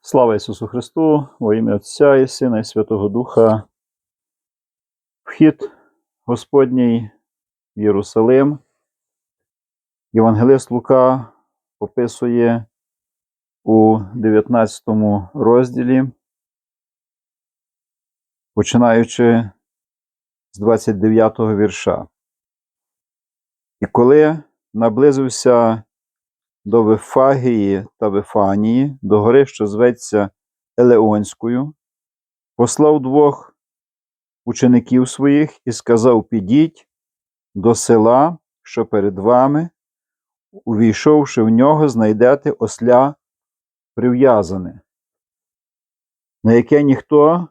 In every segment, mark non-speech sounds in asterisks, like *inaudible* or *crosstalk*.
Слава Ісусу Христу, во ім'я Отця і Сина і Святого Духа. Вхід Господній в Єрусалим. Євангелист Лука описує у 19 розділі, починаючи з 29 вірша. І коли наблизився до Вифагії та Вифанії, до гори, що зветься Елеонською, послав двох учеників своїх і сказав: Підіть до села, що перед вами, увійшовши в нього, знайдете осля прив'язане, на яке ніхто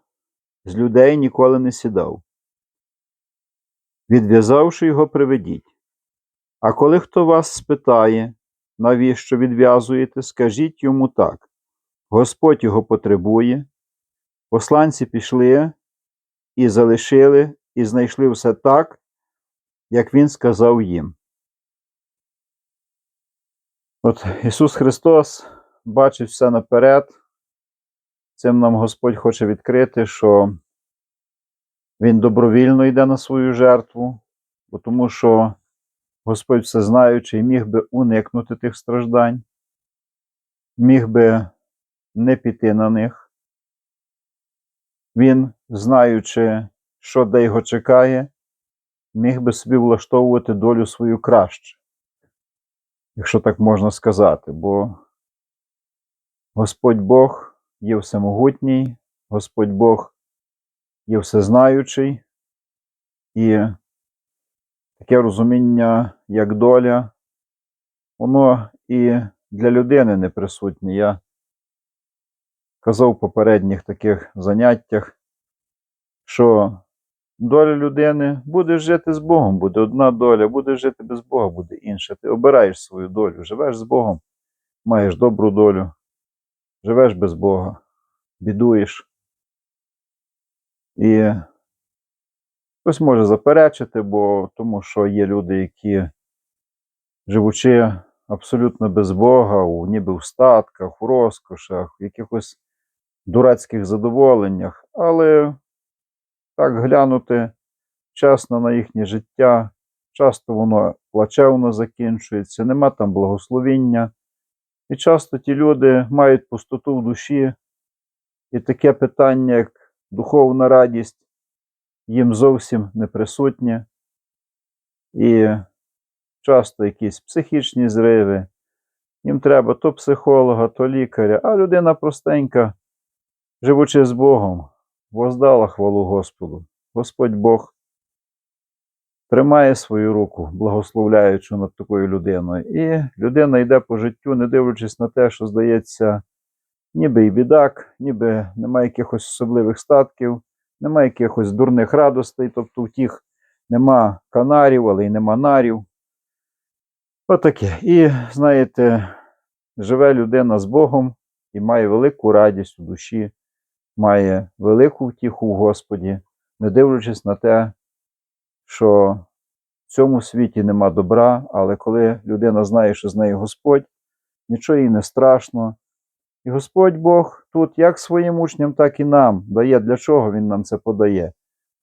з людей ніколи не сідав. Відв'язавши його, приведіть. А коли хто вас спитає, навіщо відв'язуєте, скажіть йому так: Господь його потребує. Посланці пішли і залишили, і знайшли все так, як Він сказав їм. От Ісус Христос бачить все наперед. Цим нам Господь хоче відкрити, що Він добровільно йде на свою жертву, бо тому що Господь всезнаючий міг би уникнути тих страждань, міг би не піти на них. Він, знаючи, що де його чекає, міг би собі влаштовувати долю свою краще, якщо так можна сказати, бо Господь Бог є всемогутній, Господь Бог є всезнаючий і таке розуміння, як доля, воно і для людини не присутнє. Я казав в попередніх таких заняттях, що доля людини буде жити з Богом, буде одна доля, буде жити без Бога, буде інша. Ти обираєш свою долю, живеш з Богом, маєш добру долю, живеш без Бога, бідуєш. І Хтось може заперечити, бо тому що є люди, які, живучи абсолютно без Бога, у, ніби в статках, у розкошах, в якихось дурацьких задоволеннях, але так глянути чесно на їхнє життя, часто воно плачевно закінчується, нема там благословіння. І часто ті люди мають пустоту в душі, і таке питання, як духовна радість їм зовсім не присутнє, і часто якісь психічні зриви. Їм треба то психолога, то лікаря, а людина простенька, живучи з Богом, воздала хвалу Господу. Господь Бог тримає свою руку, благословляючи над такою людиною. І людина йде по життю, не дивлячись на те, що здається, ніби і бідак, ніби немає якихось особливих статків, нема якихось дурних радостей, тобто у тих нема канарів, але й нема нарів. Отаке. І, знаєте, живе людина з Богом і має велику радість у душі, має велику втіху в Господі, не дивлячись на те, що в цьому світі нема добра, але коли людина знає, що з нею Господь, нічого їй не страшно. І Господь Бог тут як своїм учням, так і нам дає. Для чого Він нам це подає?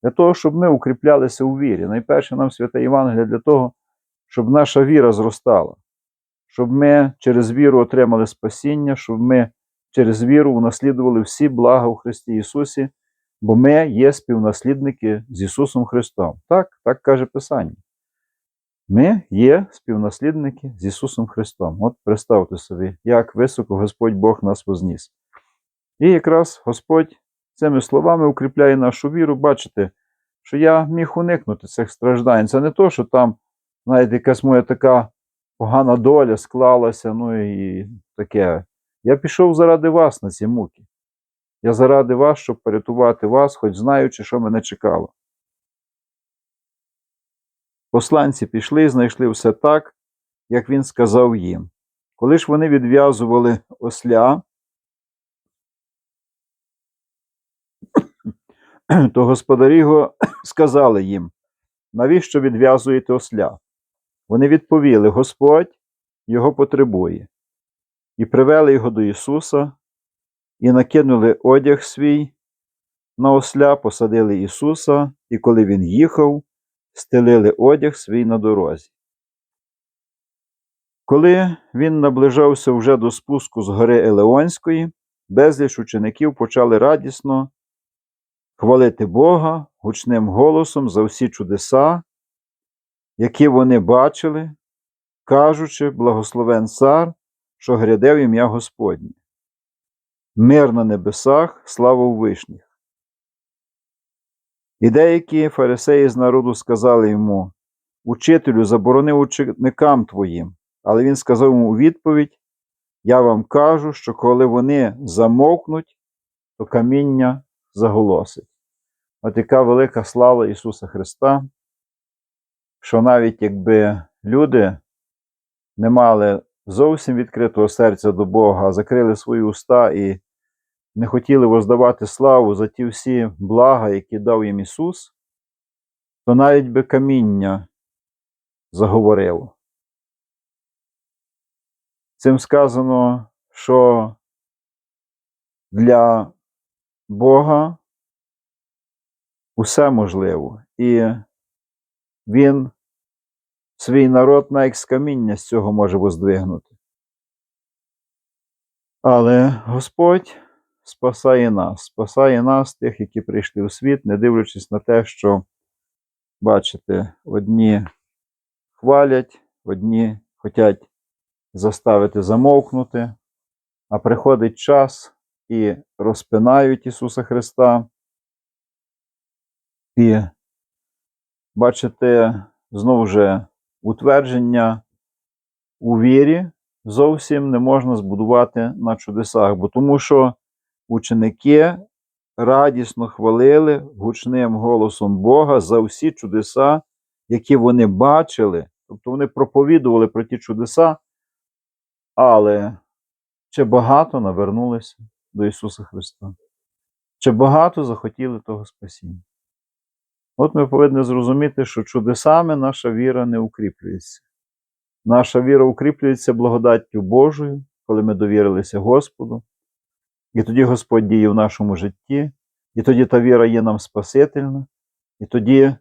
Для того, щоб ми укріплялися у вірі. Найперше нам святе Євангелія для того, щоб наша віра зростала, щоб ми через віру отримали спасіння, щоб ми через віру унаслідували всі блага у Христі Ісусі, бо ми є співнаслідники з Ісусом Христом. Так, так каже Писання. Ми є співнаслідники з Ісусом Христом. От представте собі, як високо Господь Бог нас возніс. І якраз Господь цими словами укріпляє нашу віру, бачите, що я міг уникнути цих страждань. Це не то, що там, знаєте, якась моя така погана доля склалася, ну і таке. Я пішов заради вас на ці муки. Я заради вас, щоб порятувати вас, хоч знаючи, що мене чекало. Посланці пішли і знайшли все так, як він сказав їм. Коли ж вони відв'язували осля, то господарі його сказали їм, навіщо відв'язуєте осля? Вони відповіли: Господь його потребує, і привели його до Ісуса. і накинули одяг свій на осля, посадили Ісуса, і коли Він їхав, стелили одяг свій на дорозі. Коли він наближався вже до спуску з гори Елеонської, безліч учеників почали радісно хвалити Бога гучним голосом за всі чудеса, які вони бачили, кажучи, благословен цар, що гряде в ім'я Господнє. Мир на небесах, слава у вишніх. І деякі фарисеї з народу сказали йому, Учителю, заборони ученикам твоїм. Але він сказав йому у відповідь: Я вам кажу, що коли вони замовкнуть, то каміння заголосить. От яка велика слава Ісуса Христа, що навіть якби люди не мали зовсім відкритого серця до Бога, закрили свої уста і не хотіли воздавати славу за ті всі блага, які дав їм Ісус, то навіть би каміння заговорило. Цим сказано, що для Бога усе можливо, і Він свій народ навіть з каміння з цього може воздвигнути. Але Господь спасає нас, спасає нас, тих, які прийшли у світ, не дивлячись на те, що, бачите, одні хвалять, одні хочуть заставити замовкнути, а приходить час і розпинають Ісуса Христа. І бачите, знову ж утвердження у вірі зовсім не можна збудувати на чудесах, бо тому що ученики радісно хвалили гучним голосом Бога за всі чудеса, які вони бачили. Тобто вони проповідували про ті чудеса, але чи багато навернулися до Ісуса Христа? Чи багато захотіли того спасіння? От ми повинні зрозуміти, що чудесами наша віра не укріплюється. Наша віра укріплюється благодаттю Божою, коли ми довірилися Господу. І тоді Господь діє в нашому житті, і тоді та віра є нам спасительна, і тоді,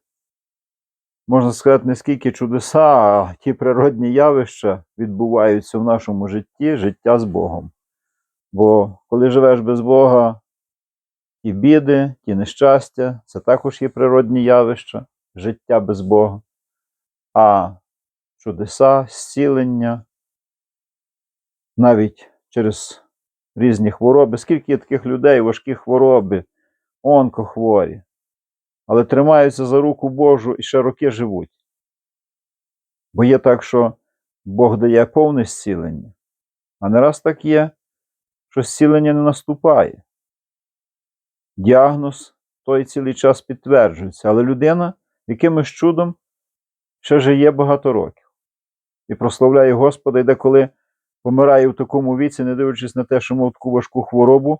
можна сказати, не скільки чудеса, а ті природні явища відбуваються в нашому житті, життя з Богом. Бо коли живеш без Бога, ті біди, ті нещастя, це також є природні явища, життя без Бога. А чудеса, зцілення, навіть через різні хвороби. Скільки є таких людей, важкі хвороби, онкохворі, але тримаються за руку Божу і ще роки живуть. Бо є так, що Бог дає повне зцілення, а не раз так є, що зцілення не наступає. Діагноз той цілий час підтверджується, але людина якимось чудом ще живе багато років і прославляє Господа, і деколи помирає в такому віці, не дивлячись на те, що мав таку важку хворобу,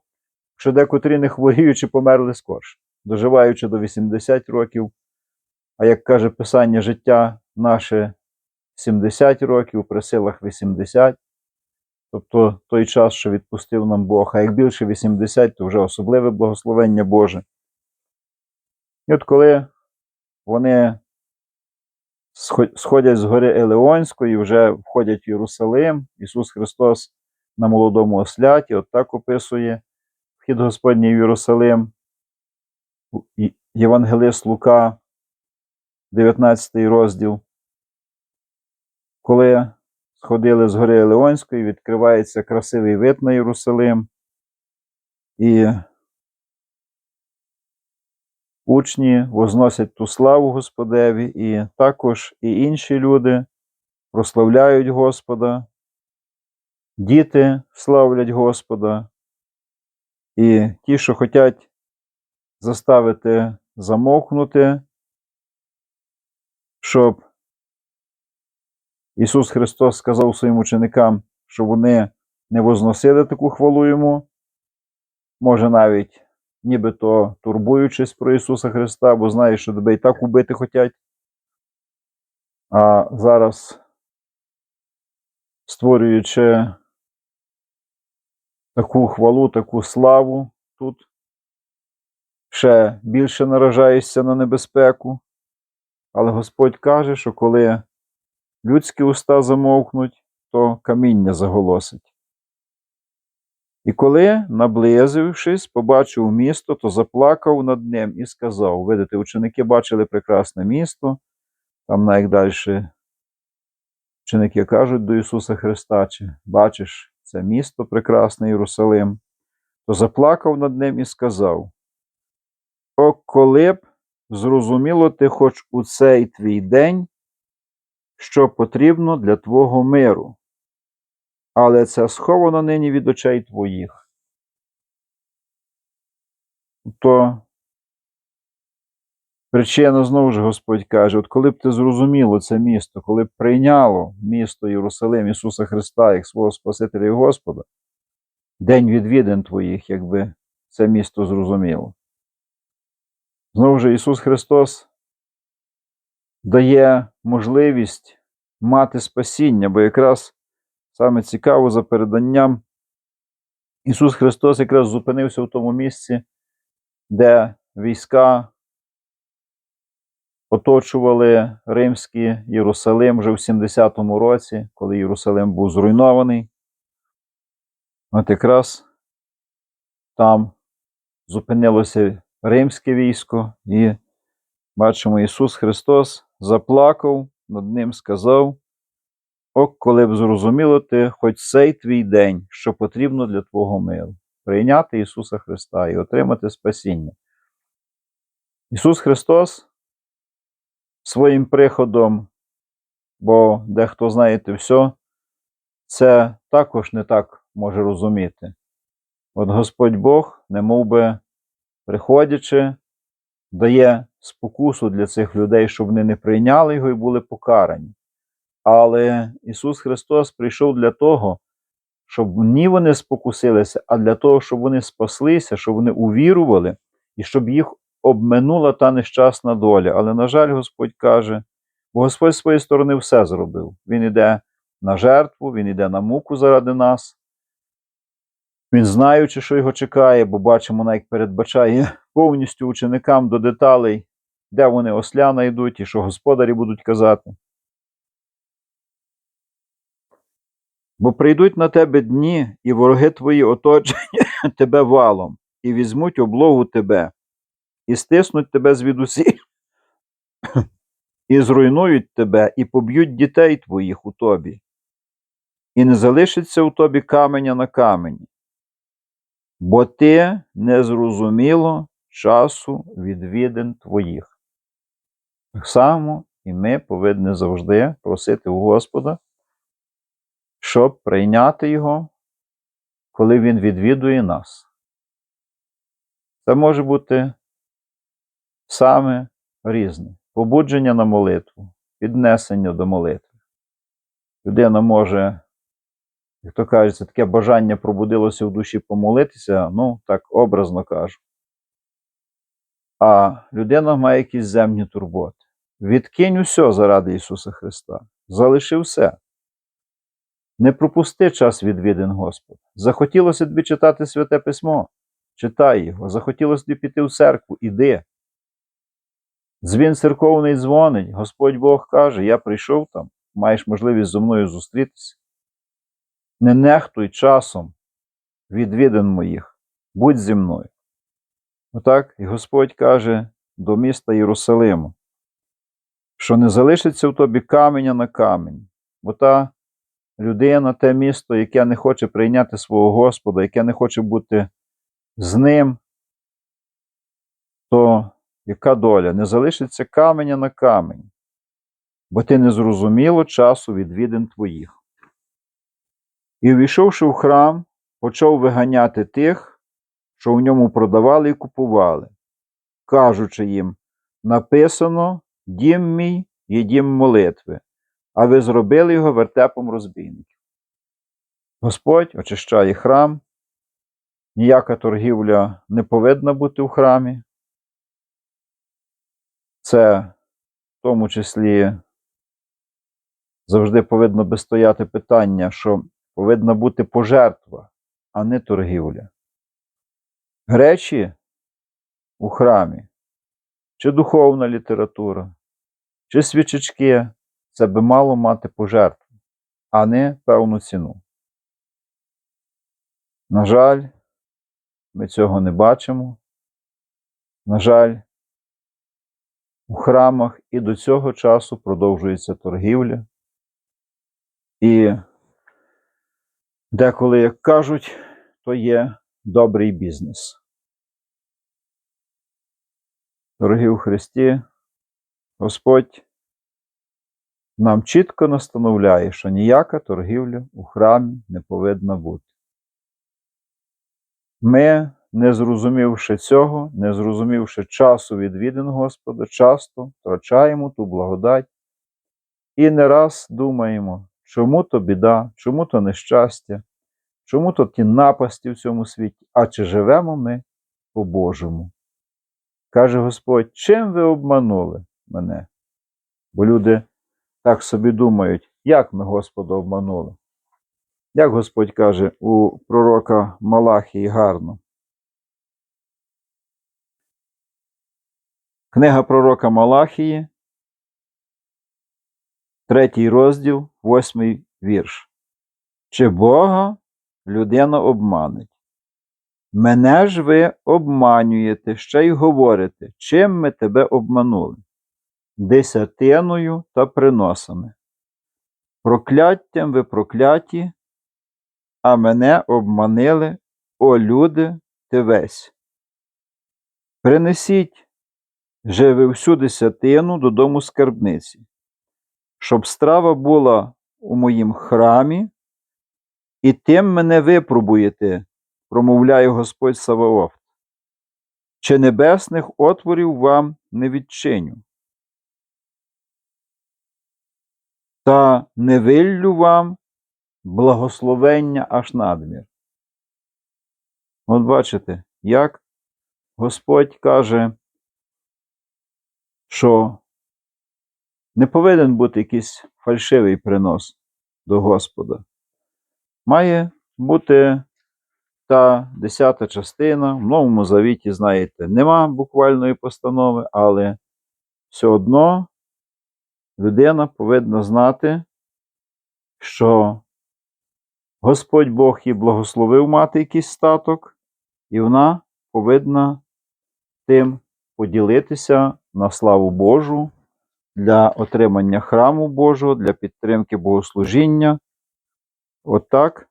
що декотрі не хворіючи, померли скорше, доживаючи до 80 років. А як каже Писання, життя наше 70 років, при силах 80. Тобто той час, що відпустив нам Бог, а як більше 80, то вже особливе благословення Боже. І от коли вони сходять з гори Елеонської, вже входять в Єрусалим, Ісус Христос на молодому осляті, от так описує вхід Господній в Єрусалим, Євангелист Лука, 19 розділ. Коли сходили з гори Елеонської, відкривається красивий вид на Єрусалим. І учні возносять ту славу Господеві, і також і інші люди прославляють Господа, діти славлять Господа, і ті, що хочуть заставити замовкнути, щоб Ісус Христос сказав своїм ученикам, що вони не возносили таку хвалу йому, може навіть нібито турбуючись про Ісуса Христа, бо знає, що тебе і так убити хочуть. А зараз, створюючи таку хвалу, таку славу тут, ще більше наражаєшся на небезпеку. Але Господь каже, що коли людські уста замовкнуть, то каміння заголосить. І коли, наблизившись, побачив місто, то заплакав над ним і сказав: Видите, ученики бачили прекрасне місто, там навіть далі ученики кажуть до Ісуса Христа, чи бачиш це місто прекрасне Єрусалим, то заплакав над ним і сказав: О, коли б зрозуміло ти хоч у цей твій день, що потрібно для твого миру, але це сховано нині від очей твоїх. То причина знову ж Господь каже: от коли б ти зрозуміло це місто, коли б прийняло місто Єрусалим Ісуса Христа як свого Спасителя і Господа, день відвідин твоїх, якби це місто зрозуміло. Знову ж Ісус Христос дає можливість мати спасіння, бо якраз саме цікаво за переданням Ісус Христос якраз зупинився в тому місці, де війська оточували римський Єрусалим вже в 70-му році, коли Єрусалим був зруйнований. От якраз там зупинилося римське військо, і бачимо, Ісус Христос заплакав, над ним сказав: О, коли б зрозуміло ти хоч цей твій день, що потрібно для Твого миру, прийняти Ісуса Христа і отримати спасіння. Ісус Христос своїм приходом, бо дехто, знаєте, все, це також не так може розуміти. От Господь Бог, не би приходячи, дає спокусу для цих людей, щоб вони не прийняли його і були покарані. Але Ісус Христос прийшов для того, щоб ні вони спокусилися, а для того, щоб вони спаслися, щоб вони увірували і щоб їх обминула та нещасна доля. Але, на жаль, Господь каже, бо Господь з своєї сторони все зробив. Він іде на жертву, Він іде на муку заради нас. Він, знаючи, що його чекає, бо бачимо, навіть передбачає *laughs* повністю ученикам до деталей, де вони осля найдуть і що господарі будуть казати. Бо прийдуть на тебе дні, і вороги твої оточать *laughs* тебе валом, і візьмуть облогу тебе, і стиснуть тебе звідусіль, і зруйнують тебе, і поб'ють дітей твоїх у тобі, і не залишиться у тобі каменя на камені, бо ти не зрозуміло часу відвідин твоїх. Так само і ми повинні завжди просити у Господа, щоб прийняти Його, коли Він відвідує нас. Це може бути саме різне. Побудження на молитву, піднесення до молитви. Людина може, як то кажеться, таке бажання пробудилося в душі помолитися, ну, так образно кажу. А людина має якісь земні турботи. Відкинь усе заради Ісуса Христа. Залиши все. Не пропусти час відвідин Господа. Захотілося тобі читати Святе Письмо, читай його. Захотілося тобі піти в церкву, іди. Дзвін церковний дзвонить, Господь Бог каже: Я прийшов там, маєш можливість зі мною зустрітися. Не нехтуй часом відвідин моїх, будь зі мною. Отак і Господь каже до міста Єрусалиму, що не залишиться в тобі каменя на камінь, бо та людина, те місто, яке не хоче прийняти свого Господа, яке не хоче бути з ним, то яка доля? Не залишиться каменя на камень, бо ти не зрозуміло часу відвідин твоїх. І, увійшовши в храм, почав виганяти тих, що в ньому продавали і купували, кажучи їм: написано, дім мій є дім молитви, а ви зробили його вертепом розбійників. Господь очищає храм, ніяка торгівля не повинна бути в храмі. Це в тому числі завжди повинно би стояти питання, що повинна бути пожертва а не торгівля. Гречі у храмі, чи духовна література, чи свічечки це би мало мати пожертву, а не певну ціну. На жаль, ми цього не бачимо. На жаль, у храмах і до цього часу продовжується торгівля. І деколи, як кажуть, то є добрий бізнес. Дорогі у Христі, Господь нам чітко настановляє, що ніяка торгівля у храмі не повинна бути. Ми, не зрозумівши цього, не зрозумівши часу відвідин Господа, часто втрачаємо ту благодать і не раз думаємо, чому то біда, чому то нещастя, чому то ті напасті в цьому світі, а чи живемо ми по-божому. Каже Господь, чим ви обманули мене? Бо люди так собі думають, як ми Господа обманули. Як Господь каже у пророка Малахії гарно. Книга пророка Малахії, третій розділ, восьмий вірш. Чи Бога людина обманить? Мене ж ви обманюєте, ще й говорите, чим ми тебе обманули? Десятиною та приносами. Прокляттям ви прокляті, а мене обманили, о люди, ти весь. Принесіть же ви всю десятину додому скарбниці, щоб страва була у моїм храмі, і тим мене випробуєте, промовляє Господь Саваофт. Чи небесних отворів вам не відчиню? Та не виллю вам благословення аж надмір. От бачите, як Господь каже, що не повинен бути якийсь фальшивий принос до Господа. Має бути та десята частина. В Новому Завіті, знаєте, нема буквальної постанови, але все одно людина повинна знати, що Господь Бог їй благословив мати якийсь статок, і вона повинна тим поділитися на славу Божу для отримання храму Божого, для підтримки богослужіння. Отак,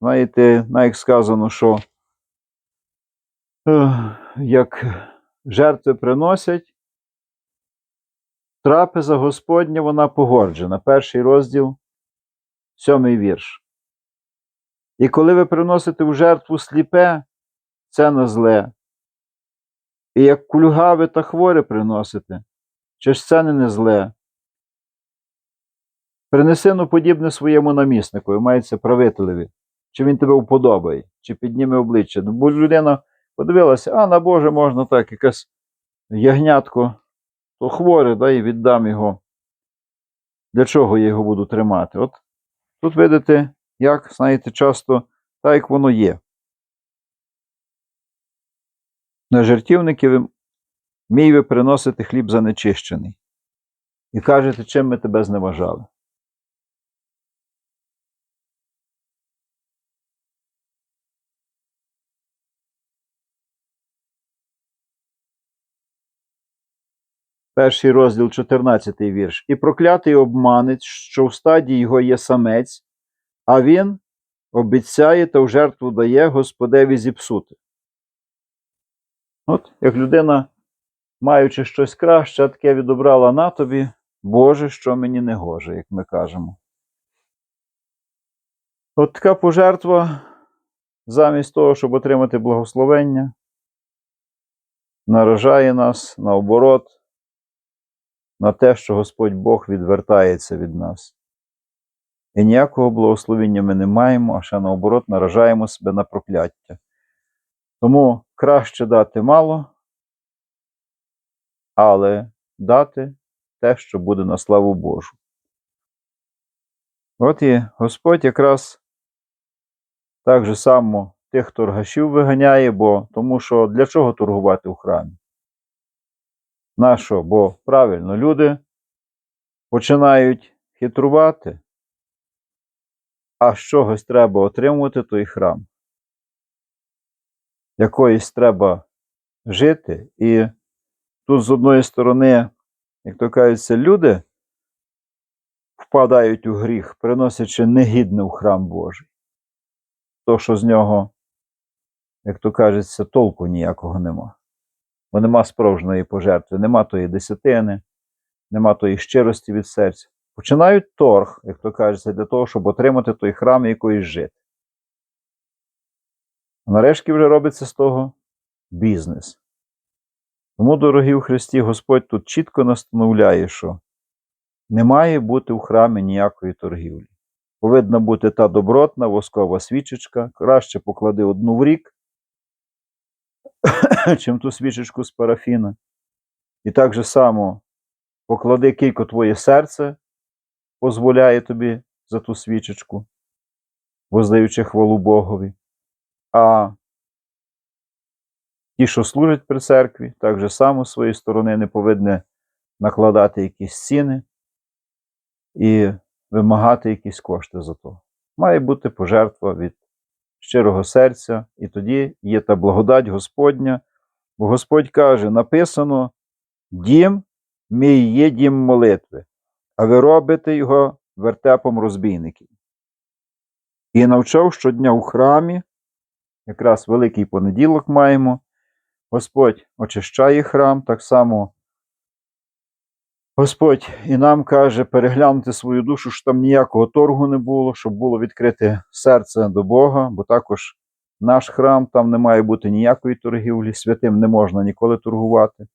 знаєте, навіть сказано, що як жертви приносять, трапеза Господня, вона погоджена. Перший розділ, сьомий вірш. І коли ви приносите в жертву сліпе, це на зле. І як кульгаве та хворе приносите, чи ж це не не зле? Принеси ну подібне своєму наміснику, мається правителеві, чи він тебе вподобає, чи підніме обличчя. Ну, Бо людина подивилася, а на Боже, можна так, якесь ягнятко, то хворе, да, і віддам його. Для чого я його буду тримати? От тут видите, як, знаєте, часто так, як воно є. На жертівники ви мій ви приносите хліб занечищений. І кажете, чим ми тебе зневажали. Перший розділ, 14 вірш. І проклятий обманець, що в стадії його є самець, а він обіцяє та в жертву дає Господеві зіпсути. От, як людина, маючи щось краще, таке відобрала на тобі, Боже, що мені не гоже, як ми кажемо. От така пожертва, замість того, щоб отримати благословення, наражає нас наоборот на те, що Господь Бог відвертається від нас. І ніякого благословення ми не маємо, а ще наоборот наражаємо себе на прокляття. Тому краще дати мало, але дати те, що буде на славу Божу. От і Господь якраз Так же само тих торгашів виганяє, бо тому що для чого торгувати у храмі? Нащо? Бо правильно, люди починають хитрувати, а з чогось треба отримувати той храм. Якоїсь треба жити. І тут з одної сторони, як то кажеться, люди впадають у гріх, приносячи негідне в храм Божий. То, що з нього, як то кажеться, толку ніякого нема. Бо нема справжньої пожертви, нема тої десятини, нема тої щирості від серця. Починають торг, як то кажеться, для того, щоб отримати той храм якоїсь жити. А нарешті вже робиться з того бізнес. Тому, дорогі у Христі, Господь тут чітко настановляє, що не має бути в храмі ніякої торгівлі. Повинна бути та добротна воскова свічечка, краще поклади одну в рік, *laughs* чим ту свічечку з парафіна. І так же само поклади кілько твоє серце дозволяє тобі за ту свічечку, воздаючи хвалу Богові. А ті, що служать при церкві, так же само з своєї сторони не повинні накладати якісь ціни і вимагати якісь кошти за то. Має бути пожертва від щирого серця, і тоді є та благодать Господня. Бо Господь каже: написано: Дім мій є дім молитви, а ви робите його вертепом розбійників. І навчав щодня у храмі, якраз Великий понеділок маємо. Господь очищає храм, так само Господь і нам каже переглянути свою душу, щоб там ніякого торгу не було, щоб було відкрите серце до Бога, бо також наш храм, там не має бути ніякої торгівлі, святим не можна ніколи торгувати,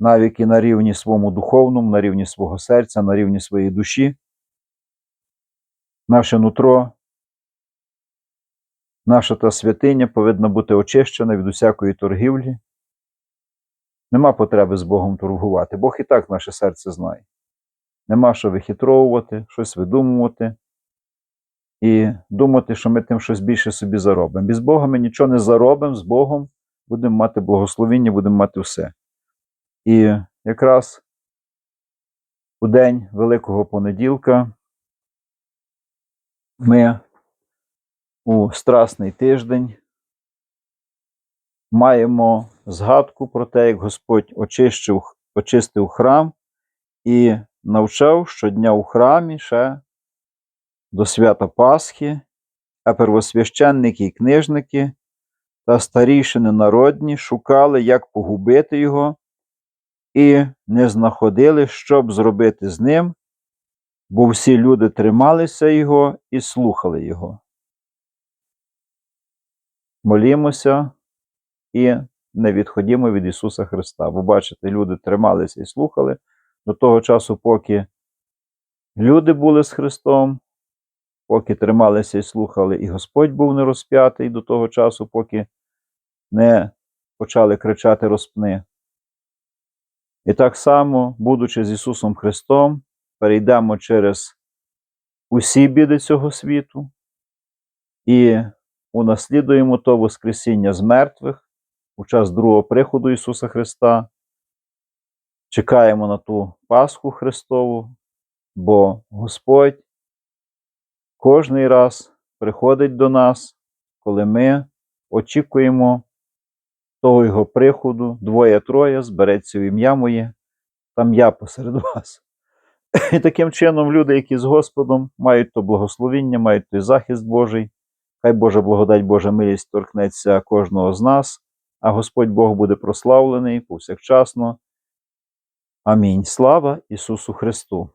навіть і на рівні своєму духовному, на рівні свого серця, на рівні своєї душі. Наше нутро, наша та святиня повинна бути очищена від усякої торгівлі. Нема потреби з Богом торгувати. Бог і так наше серце знає. Нема що вихитровувати, щось видумувати і думати, що ми тим щось більше собі заробимо. Без Бога ми нічого не заробимо, з Богом будемо мати благословіння, будемо мати все. І якраз у день Великого понеділка ми у Страсний тиждень маємо згадку про те, як Господь очищив, очистив храм і навчав щодня у храмі ще до свята Пасхи, а первосвященники і книжники та старішини народні шукали, як погубити його, і не знаходили, що б зробити з ним, бо всі люди трималися його і слухали його. Молімося і не відходімо від Ісуса Христа. Бо бачите, люди трималися і слухали до того часу, поки люди були з Христом, поки трималися і слухали, і Господь був не розп'ятий до того часу, поки не почали кричати розпни. І так само, будучи з Ісусом Христом, перейдемо через усі біди цього світу і унаслідуємо то Воскресіння з мертвих у час другого приходу Ісуса Христа. Чекаємо на ту Пасху Христову, бо Господь кожний раз приходить до нас, коли ми очікуємо того Його приходу, двоє-троє, збереться в ім'я моє, там я посеред вас. І таким чином люди, які з Господом мають то благословіння, мають той захист Божий. Хай Божа благодать, Божа милість торкнеться кожного з нас, а Господь Бог буде прославлений повсякчасно. Амінь. Слава Ісусу Христу!